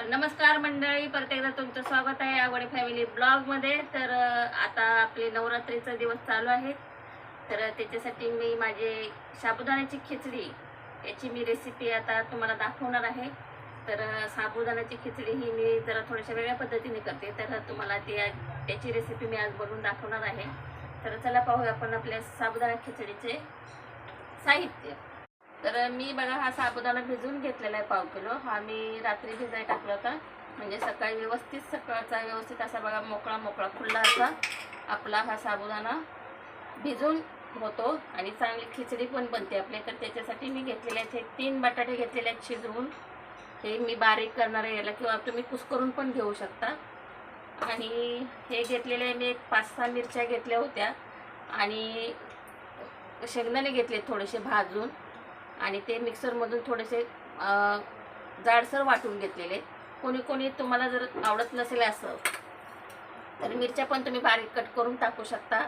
तर नमस्कार मंडळी परत एकदा तुमचं स्वागत आहे आवडी फॅमिली ब्लॉगमध्ये तर आता आपले नवरात्रीचा दिवस चालू आहे तर त्याच्यासाठी मी माझे साबुदाण्याची खिचडी याची मी रेसिपी आता तुम्हाला दाखवणार आहे. तर साबुदाण्याची खिचडी ही मी जरा थोड्याशा वेगळ्या पद्धतीने करते. तर तुम्हाला ती त्याची रेसिपी मी आज बनवून दाखवणार आहे. तर चला पाहूया आपण आपल्या साबुदाणा खिचडीचे साहित्य. तर मी बघा हा साबुदाणा भिजून घेतलेला आहे पाव किलो. हा मी रात्री भिजाय टाकला होता. म्हणजे सकाळी व्यवस्थित सकाळचा व्यवस्थित असा बघा मोकळा मोकळा खुल्ला असा आपला हा साबुदाणा भिजून होतो. आणि चांगली खिचडी पण बनते आपल्या तर त्याच्यासाठी मी घेतलेले आहेत हे तीन बटाटे घेतलेले आहेत शिजवून. हे मी बारीक करणार आहे याला किंवा तुम्ही कुसकरून पण घेऊ शकता. आणि हे घेतलेले आहे मी एक पाच सहा मिरच्या घेतल्या होत्या. आणि शेंगदाणे घेतले थोडेसे भाजून. आणि ते मिक्सरमधून थोडेसे जाडसर वाटून घेतलेले. कोणी कोणी तुम्हाला जर आवडत नसेल असं तर मिरच्या पण तुम्ही बारीक कट करून टाकू शकता.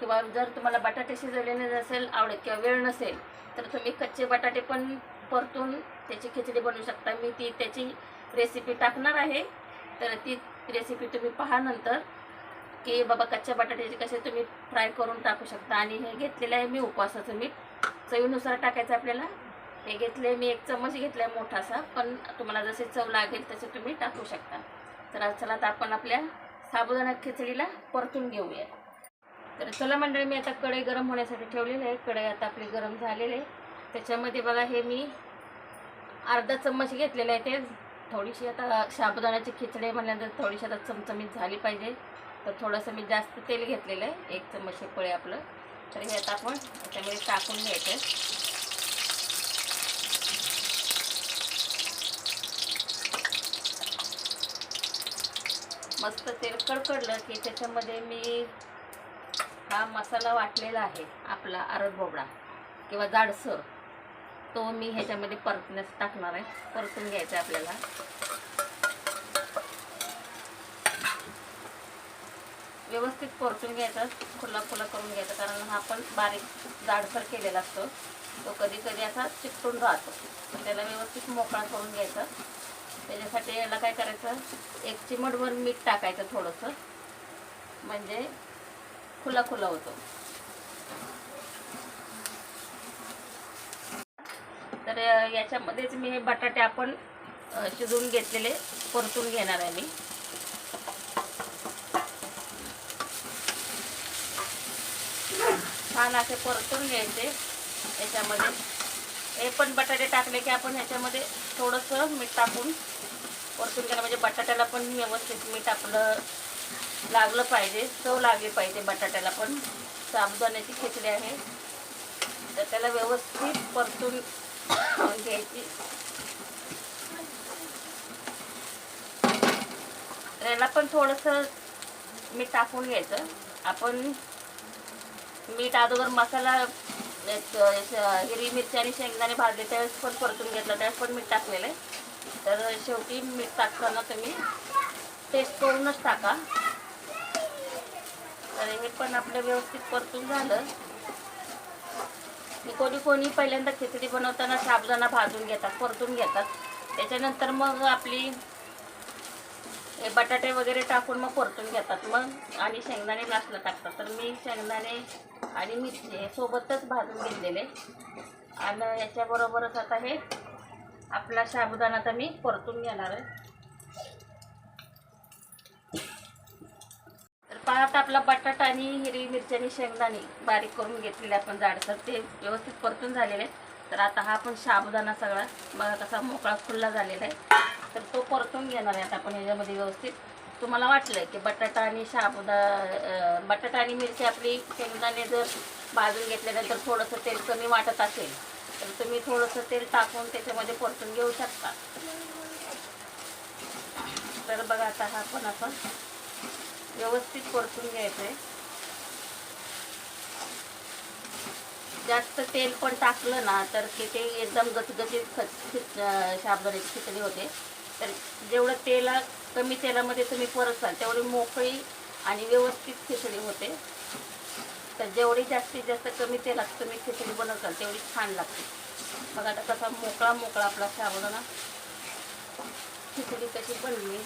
किंवा जर तुम्हाला बटाटे शिजवलेले नसेल आवडत किंवा वेळ नसेल तर तुम्ही कच्चे बटाटे पण परतून त्याची खिचडी बनवू शकता. मी ती त्याची रेसिपी टाकणार आहे. तर ती रेसिपी तुम्ही पहा नंतर की बाबा कच्च्या बटाट्याचे कसे तुम्ही फ्राय करून टाकू शकता. आणि हे घेतलेलं आहे मी उपवासाचं मीठ. चवीनुसार टाकायचं आपल्याला. हे घेतले मी एक चमच घेतला आहे मोठासा पण तुम्हाला जसे चव लागेल तसे तुम्ही टाकू शकता. तर आज चला आता आपण आपल्या साबुदाणा खिचडीला परतून घेऊया. तर चला मंडळी मी आता कढई गरम होण्यासाठी ठेवलेली आहे. कढई आता आपली गरम झालेली आहे. त्याच्यामध्ये बघा हे मी अर्धा चम्मच घेतलेलं आहे ते. थोडीशी आता साबुदाण्याची खिचडी म्हणल्यानंतर थोडीशी आता चमचमीत झाली पाहिजे. तर थोडंसं मी जास्त तेल घेतलेलं आहे. एक चम्मच हे पळे आपलं. तर हे आता आपण याच्यामध्ये टाकून घ्यायचं. मस्त तेल कडकडलं की त्याच्यामध्ये मी हा मसाला वाटलेला आहे आपला आरत बोबडा किंवा जाडसर तो मी ह्याच्यामध्ये परतण्यास टाकणार आहे. परतून घ्यायचा आहे आपल्याला. व्यवस्थित परतून घ्यायचा खुला खुला करून घ्यायचा कारण हा पण बारीक जाडसर केलेला असतो. तो कधी कधी असा चिकटून राहतो. तर त्याला व्यवस्थित मोकळा करून घ्यायचा. त्याच्यासाठी याला काय करायचं? एक चिमटभर मीठ टाकायचं थोडंसं. म्हणजे खुला खुला होतो. तर याच्यामध्येच मी हे बटाटे आपण शिजून शिजवून घेतलेले परतून घेणार आहे मी. छान असे परतून घ्यायचे. याच्यामध्ये. हे पण बटाटे टाकले की आपण ह्याच्यामध्ये थोडंसं मीठ टाकून परतून घ्यायला म्हणजे बटाट्याला पण व्यवस्थित मीठ आपलं लागलं पाहिजे. चव लागली पाहिजे बटाट्याला पण. साबुदाण्याची खिचडी आहे. तर त्याला व्यवस्थित परतून घ्यायची. याला पण थोडंसं मीठ टाकून घ्यायचं. आपण मीठ अगोदर मसाला हिरवी मिरची आणि शेंगदाणे भाजले त्यावेळेस पण परतून घेतलं त्यावेळेस पण मीठ टाकलेलं आहे. तर शेवटी मीठ टाकताना तुम्ही टेस्ट करूनच टाका. तर हे पण आपलं व्यवस्थित परतून झालं. की कोणी कोणी पहिल्यांदा खिचडी बनवताना साबुदाणा भाजून घेतात परतून घेतात. त्याच्यानंतर मग आपली हे बटाटे वगैरे टाकून मग परतून घेतात. मग आणि शेंगदाणे लास्टला टाकतात. तर मी शेंगदाणे आणि मिरची हे सोबतच भाजून घेतलेले. आणि याच्याबरोबरच आता हे आपला साबुदाणा आता मी परतून घेणार आहे. तर पाहत आपला बटाटा आणि हिरवी मिरची आणि शेंगदाणे बारीक करून घेतलेले आपण जाडसर ते व्यवस्थित परतून झालेले आहेत. तर आता हा आपण साबुदाणा सगळा बघा कसा मोकळा खुल्ला झालेला आहे. तर तो परतून घेणार आहे आता आपण ह्याच्यामध्ये व्यवस्थित. तुम्हाला वाटलं की बटाटा आणि साबुदा बटाटा आणि मिरची आपली शेंगदाणे जर भाजून घेतल्यानंतर थोडंसं तेल कमी वाटत असेल तर तुम्ही थोडंसं तेल टाकून त्याच्यामध्ये परतून घेऊ शकता. तर बघा आता हा पण आपण व्यवस्थित परतून घ्यायचं आहे जास्त तेल पण टाकलं ना तर ते ते एकदम गचगचीत खच खिच खिचडी होते. तर जेवढं तेला कमी तेलामध्ये तुम्ही परसाल तेवढी मोकळी आणि व्यवस्थित खिचडी होते. तर जेवढी जास्तीत जास्त कमी तेलात तुम्ही खिचडी बनवताल तेवढी छान लागते. बघा आता कसा मोकळा मोकळा आपला साबुदाणा खिचडी कशी बनली.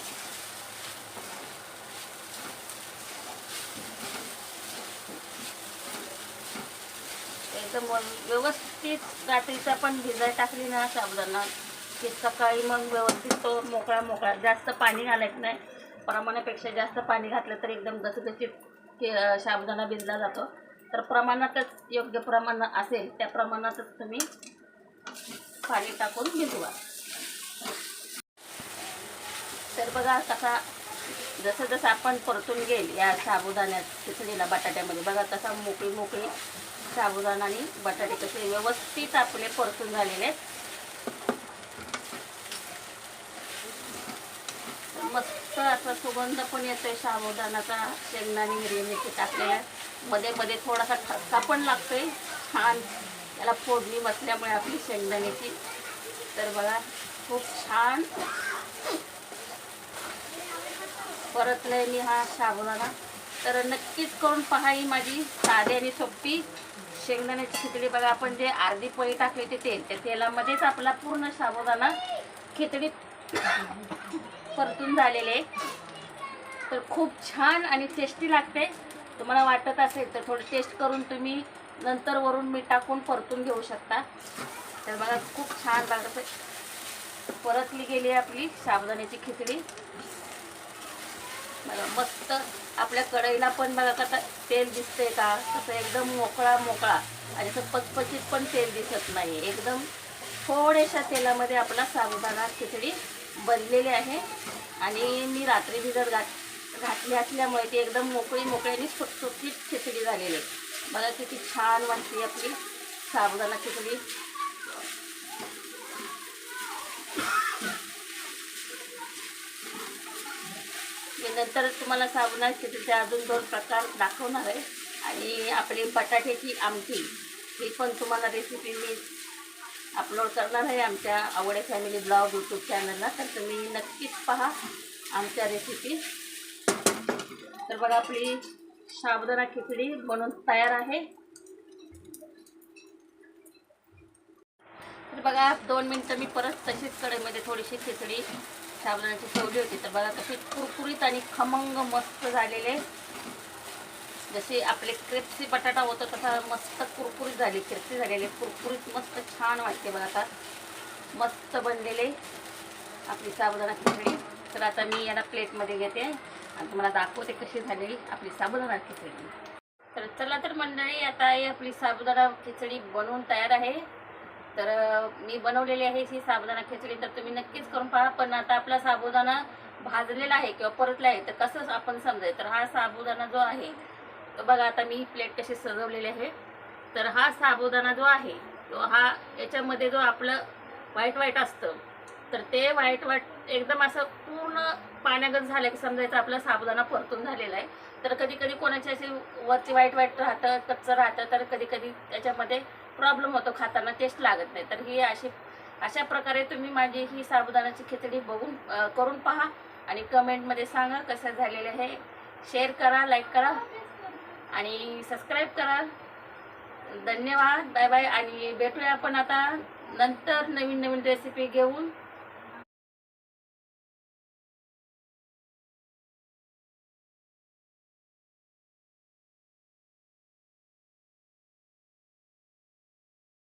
एकदम मग व्यवस्थित रात्रीचा पण भिजाय टाकली ना साबुदाणा. की सकाळी मग व्यवस्थित तो मोकळा मोकळा. जास्त पाणी घालायचं नाही. प्रमाणापेक्षा जास्त पाणी घातलं तर एकदम गचगचीत की साबुदाणा भिजला जातो. तर प्रमाणातच योग्य प्रमाण असेल त्या प्रमाणातच तुम्ही पाणी टाकून भिजवा. तर बघा कसा जसं जसं आपण परतून घेईल या साबुदाण्यात खिचडीला बटाट्यामध्ये. बघा तसा मोकळी मोकळी साबुदाणा आणि बटाटे कसे व्यवस्थित आपले परतून झालेले आहेत. मस्त असा सुगंध पण येतोय साबुदाणाचा. शेंगदाणे हिरवी मिरची टाकलेला मध्ये मध्ये थोडासा ठसका पण लागतोय. छान. त्याला फोडणी बसल्यामुळे आपली शेंगदाण्याची. तर बघा खूप छान. परतलंय मी हा साबुदाणा तर नक्कीच करून पहा ही माझी साधी आणि सोपी शेंगदाण्याची खिचडी. बघा आपण जे अर्धी पळी टाकली ते तेल त्या तेलामध्येच आपला पूर्ण साबुदाणा खिचडीत परतून झालेले तर खूप छान आणि टेस्टी लागते. तुम्हाला वाटत असेल तर थोडं टेस्ट करून तुम्ही नंतर वरून मीठ टाकून परतून घेऊ शकता. तर बघा खूप छान लागत परतली गेली आहे आपली साबुदाण्याची खिचडी. बघा मस्त आपल्या कढईला पण बघा कसं तेल दिसतंय का? कसं एकदम मोकळा मोकळा. आणि असं पचपचीत पण तेल दिसत नाही एकदम थोड्याशा तेलामध्ये आपला साबुदाणा खिचडी बनलेली आहे. आणि मी रात्री भिजत घात घातली असल्यामुळे ती एकदम मोकळी मोकळी आणि सुटसुटीत खिचडी झालेली आहे. बघा किती छान वाटते आपली साबुदाणा खिचडी. नंतर तुम्हाला साबुदाणा खिचडीचे अजून दोन प्रकार दाखवणार आहे. आणि आपली बटाट्याची आमटी ही पण तुम्हाला रेसिपी मी अपलोड करणार आहे आमच्या आवडे फॅमिली ब्लॉग यूट्यूब चॅनलला तर तुम्ही नक्कीच पहा आमच्या रेसिपी तर बघा आपली साबुदाणा खिचडी बनून तयार आहे. तर बघा दोन मिनटं मी परत तशीच कढईमध्ये थोडीशी खिचडी साबणाची ठेवली होती. तर बघा कशी कुरकुरीत आणि खमंग मस्त झालेले. जसे आपले क्रिप्सी बटाटा होतं तसा मस्त कुरकुरीत झाली क्रिप्सी झालेले. कुरकुरीत मस्त छान वाटते बघा आता. मस्त बनलेले आपली साबुदाणा खिचडी तर आता मी याला प्लेटमध्ये घेते. आणि तुम्हाला दाखवते कशी झालेली आपली साबुदाणा खिचडी तर चला तर मंडळी आता ही आपली साबुदाणा खिचडी बनवून तयार आहे. तर मी बनवलेली आहे ही साबुदाणा खिचडी तर तुम्ही नक्कीच करून पहा. पण आता आपला साबुदाणा भाजलेला आहे किंवा परतला आहे तर कसं आपण समजाय तर हा साबुदाणा जो आहे तो बघा आता मी ही प्लेट कशी सजवलेली आहे. तर हा साबुदाणा जो आहे तो हा याच्यामध्ये जो आपलं वाईट वाईट असतं तर ते वाईट व्हाईट एकदम असं पूर्ण पाण्यागत झालं की समजायचं आपला साबुदाणा परतून झालेला आहे. तर कधी कधी कोणाची अशी वरची वाईट वाईट राहतं कच्चं राहतं तर कधी कधी त्याच्यामध्ये प्रॉब्लेम होतो खाताना टेस्ट लागत नाही. तर ही अशी अशा प्रकारे तुम्ही माझी ही साबुदाण्याची खिचडी बघून करून पहा आणि कमेंटमध्ये सांगा कसं झालेलं आहे. शेअर करा लाईक करा आणि सबस्क्राईब करा. धन्यवाद बाय बाय आणि भेटूया आपण आता नंतर नवीन नवीन रेसिपी घेऊन.